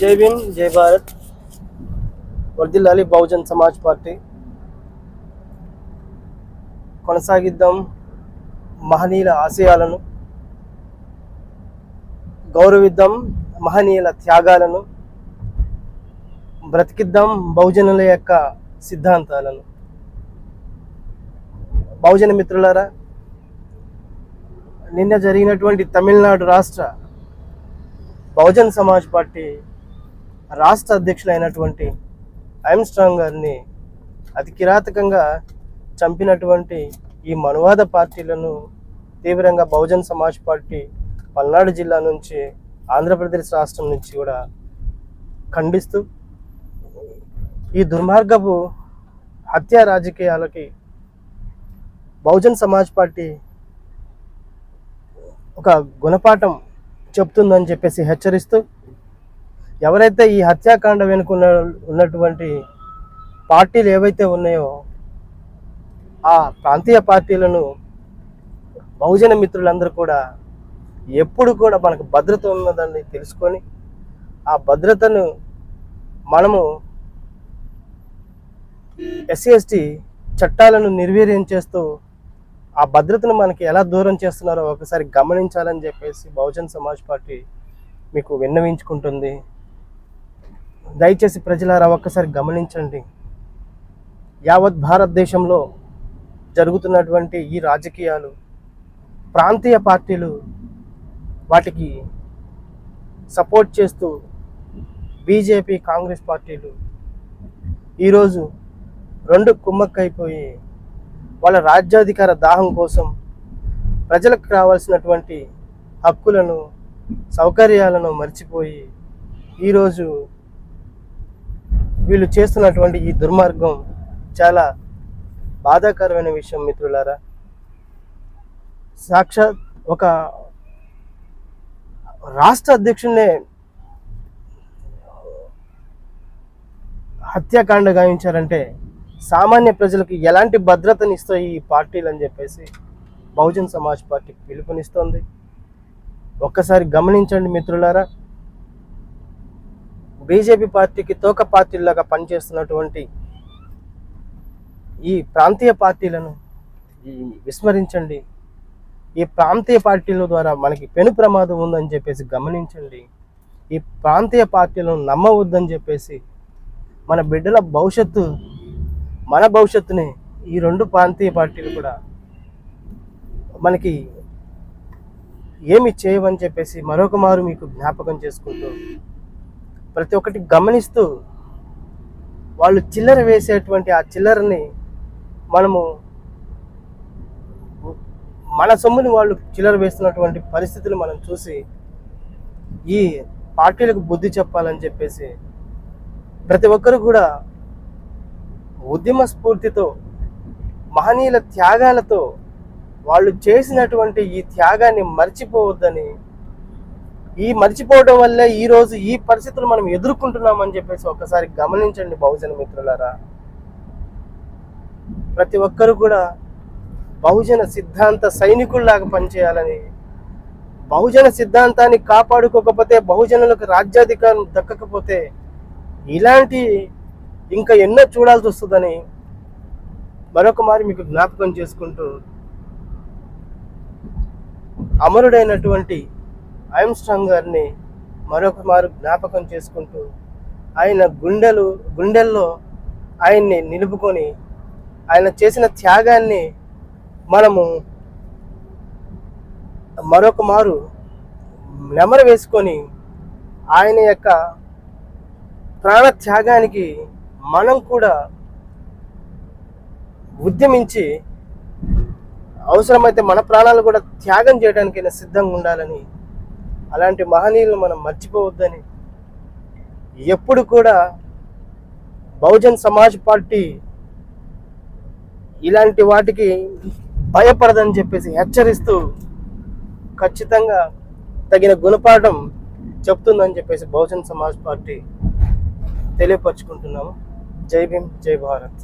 జై భీమ్ జై భారత్. వర్దిల్లాలి బహుజన్ సమాజ్ పార్టీ. కొనసాగిద్దాం మహనీయుల ఆశయాలను. గౌరవిద్దాం మహనీయుల త్యాగాలను. బ్రతికిద్దాం బహుజనుల యొక్క సిద్ధాంతాలను. బహుజన మిత్రులారా నిన్న జరిగినటువంటి తమిళనాడు రాష్ట్ర బహుజన్ సమాజ్ పార్టీ రాష్ట్ర అధ్యక్షులైనటువంటి ఐమ్స్ట్రాంగ్ గారిని అతి కిరాతకంగా చంపినటువంటి ఈ మనువాద పార్టీలను తీవ్రంగా బహుజన్ సమాజ్ పార్టీ పల్నాడు జిల్లా నుంచి ఆంధ్రప్రదేశ్ రాష్ట్రం నుంచి కూడా ఖండిస్తూ ఈ దుర్మార్గపు హత్య రాజకీయాలకి బహుజన్ సమాజ్ పార్టీ ఒక గుణపాఠం చెప్తుందని చెప్పేసి హెచ్చరిస్తూ ఎవరైతే ఈ హత్యాకాండ వెనుకున్న ఉన్నటువంటి పార్టీలు ఏవైతే ఉన్నాయో ఆ ప్రాంతీయ పార్టీలను బహుజన మిత్రులందరూ కూడా ఎప్పుడు కూడా మనకు భద్రత ఉన్నదని తెలుసుకొని ఆ భద్రతను మనము ఎస్సీ ఎస్టీ చట్టాలను నిర్వీర్యం చేస్తూ ఆ భద్రతను మనకి ఎలా దూరం చేస్తున్నారో ఒకసారి గమనించాలని చెప్పేసి బహుజన్ సమాజ్ పార్టీ మీకు విన్నవించుకుంటుంది. దయచేసి ప్రజలారా ఒక్కసారి గమనించండి. యావత్ భారతదేశంలో జరుగుతున్నటువంటి ఈ రాజకీయాలు ప్రాంతీయ పార్టీలు వాటికి సపోర్ట్ చేస్తూ బీజేపీ కాంగ్రెస్ పార్టీలు ఈరోజు రెండు కుమ్మక్కైపోయి వాళ్ళ రాజ్యాధికార దాహం కోసం ప్రజలకు రావాల్సినటువంటి హక్కులను సౌకర్యాలను మర్చిపోయి ఈరోజు వీళ్ళు చేస్తున్నటువంటి ఈ దుర్మార్గం చాలా బాధాకరమైన విషయం మిత్రులారా. సాక్షాత్ ఒక రాష్ట్ర అధ్యక్షుడినే హత్యాకాండ గాయించారంటే సామాన్య ప్రజలకు ఎలాంటి భద్రతని ఇస్తాయి ఈ పార్టీలు అని చెప్పేసి బహుజన్ సమాజ్ పార్టీకి పిలుపునిస్తోంది. ఒక్కసారి గమనించండి మిత్రులారా. బీజేపీ పార్టీకి తోక పార్టీలాగా పనిచేస్తున్నటువంటి ఈ ప్రాంతీయ పార్టీలను విస్మరించండి. ఈ ప్రాంతీయ పార్టీల ద్వారా మనకి పెను ప్రమాదం ఉందని చెప్పేసి గమనించండి. ఈ ప్రాంతీయ పార్టీలను నమ్మవద్దని చెప్పేసి మన బిడ్డల భవిష్యత్తు మన భవిష్యత్తుని ఈ రెండు ప్రాంతీయ పార్టీలు కూడా మనకి ఏమి చేయవని చెప్పేసి మరొక మారు మీకు జ్ఞాపకం చేసుకుంటూ ప్రతి ఒక్కటి గమనిస్తూ వాళ్ళు చిల్లర వేసేటువంటి ఆ చిల్లరని మనము మన సొమ్ముని వాళ్ళు చిల్లర వేస్తున్నటువంటి పరిస్థితులు మనం చూసి ఈ పార్టీలకు బుద్ధి చెప్పాలని చెప్పేసి ప్రతి ఒక్కరు కూడా ఉద్యమ స్ఫూర్తితో మహనీయుల త్యాగాలతో వాళ్ళు చేసినటువంటి ఈ త్యాగాన్ని మర్చిపోవద్దని ఈ మర్చిపోవడం వల్లే ఈ రోజు ఈ పరిస్థితులు మనం ఎదుర్కొంటున్నామని చెప్పేసి ఒకసారి గమనించండి బహుజన మిత్రులారా. ప్రతి ఒక్కరు కూడా బహుజన సిద్ధాంత సైనికుల్లాగా పనిచేయాలని బహుజన సిద్ధాంతాన్ని కాపాడుకోకపోతే బహుజనులకు రాజ్యాధికారం దక్కకపోతే ఇలాంటి ఇంకా ఎన్నో చూడాల్సి వస్తుందని మరొక మారి మీకు జ్ఞాపకం చేసుకుంటూ అమరుడైనటువంటి ఐమ్స్ట్రాంగ్ గారిని మరొక మారు జ్ఞాపకం చేసుకుంటూ ఆయన గుండెలు గుండెల్లో ఆయన్ని నిలుపుకొని ఆయన చేసిన త్యాగాన్ని మనము మరొక మారు నెమరు వేసుకొని ఆయన యొక్క ప్రాణ త్యాగానికి మనం కూడా ఉద్యమించి అవసరమైతే మన ప్రాణాలు కూడా త్యాగం చేయడానికైనా సిద్ధంగా ఉండాలని అలాంటి మహనీయులను మనం మర్చిపోవద్దని ఎప్పుడు కూడా బహుజన్ సమాజ్ పార్టీ ఇలాంటి వాటికి భయపడదని చెప్పేసి హెచ్చరిస్తూ ఖచ్చితంగా తగిన గుణపాఠం చెప్తుందని చెప్పేసి బహుజన్ సమాజ్ పార్టీ తెలియపరుచుకుంటున్నాము. జై భీమ్ జై భారత్.